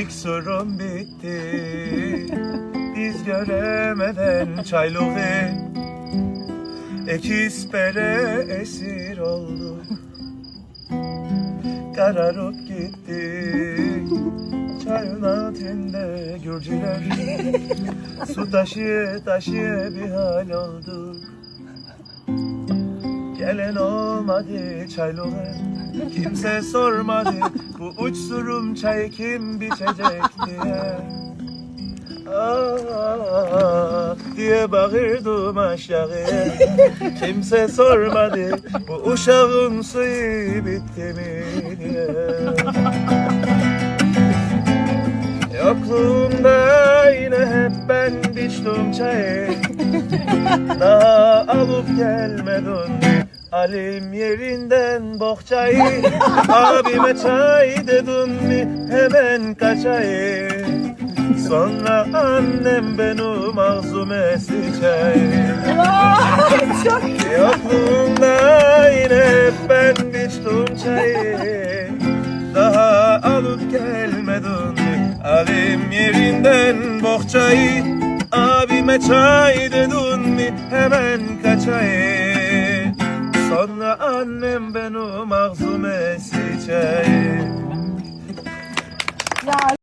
İksurum bitti. Biz göremeden çaylığı Ekispere esir olduk Kararıp gittik Çayın altında Gürcüler. Su taşı taşı bir hal olduk Gelen olmadı çaylığı Kimse sormadı bu uçsurum çayı kim biçecek diye. Aa, diye bağırdım aşağıya Kimse sormadı bu uşağın suyu bitti mi diye. Yokluğunda yine hep ben biçtim çayı. Daha alıp gelmedin Alim yerinden bohçayı Abime çay dedin mi hemen kaçayım Sonra annem beni mahzume sıçayım Yokluğunda yine ben biçtim çayı. Daha alıp gelmedin mi? Alim yerinden bohçayı Abime çay dedin mi hemen kaçayım Sonra annem beni mahzume sıçayım Ya